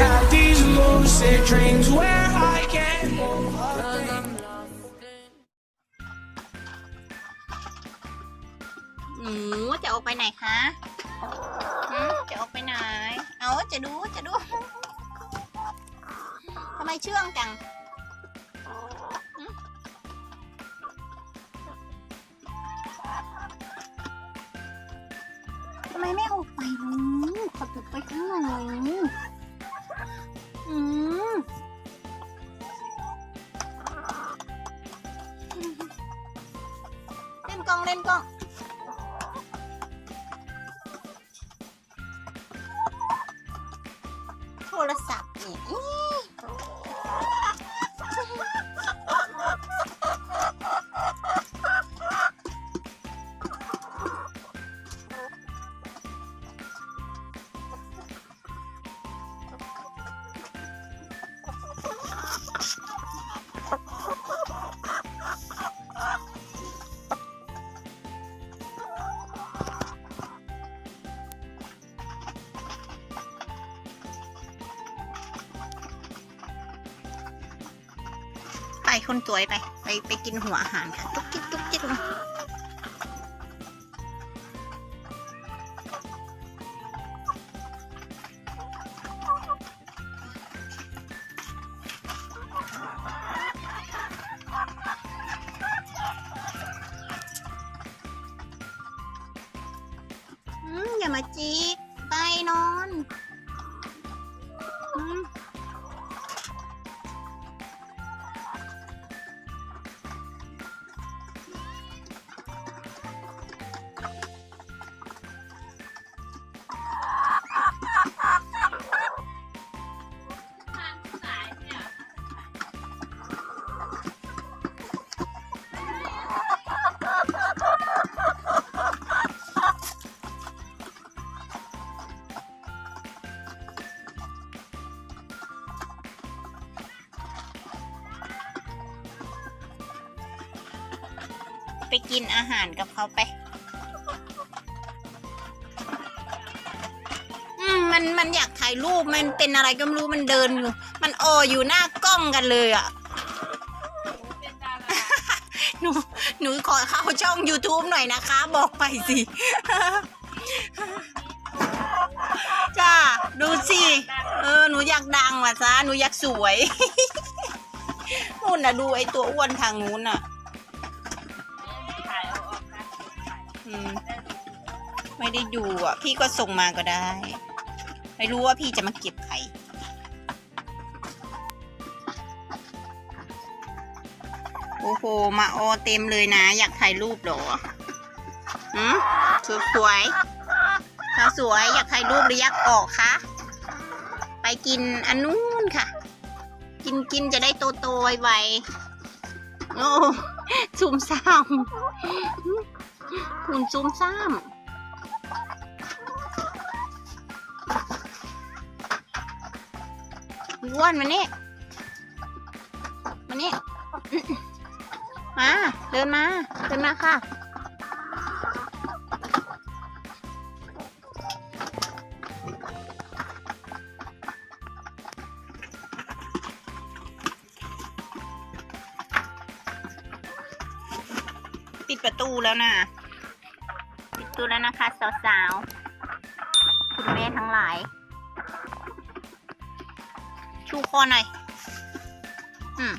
have these lucid dreams where I can move. หนูจะออกไปไหนคะหืมจะออกไปไหน เอาจะดู จะดู ทำไมเชื่องจังทำไมไม่ออกไปลูกขอตึกไปข้างในอื กล้องเล่นกล้องโทรศัพท์เนี่ ไปคนสวยไป ไปไปกินหัวอาหารค่ะตุ๊กจิ๊กตุ๊กจิ๊กอืมอย่ามาจิกไปนอน อืม ไปกินอาหารกับเขาไป อืมมันมันอยากถ่ายรูปมันเป็นอะไรก็ไม่รู้มันเดินอยู่ มันอออยู่หน้ากล้องกันเลยอะ หนู หนูขอเข้าช่อง YouTube หน่อยนะคะ บอกไปสิ จ้า ดูสิ เออ หนูอยากดังว่ะซะหนูอยากสวย นู่นน่ะ ดูไอ้ตัวอ้วนทางนู้นน่ะ ไม่ได้ดูอะ พี่ก็ส่งมาก็ได้ ไม่รู้ว่าพี่จะมาเก็บใครโอ้โห มาออเต็มเลยนะ อยากถ่ายรูปหรออืมสวยสวยสาวสวย อยากถ่ายรูปหรืออยากออกคะ ไปกินอันนู้นค่ะ กินกินจะได้โตโตๆไวๆโอ้ซุ่มซ่าม หุ่นซุ่มซ่ามอ้วนมานี่มานี่มา เดินมา เดินมาค่ะ ปิดประตูแล้วนะ ดูแล้วนะคะ สาวๆ คุณแม่ทั้งหลาย ชูคอหน่อย อืม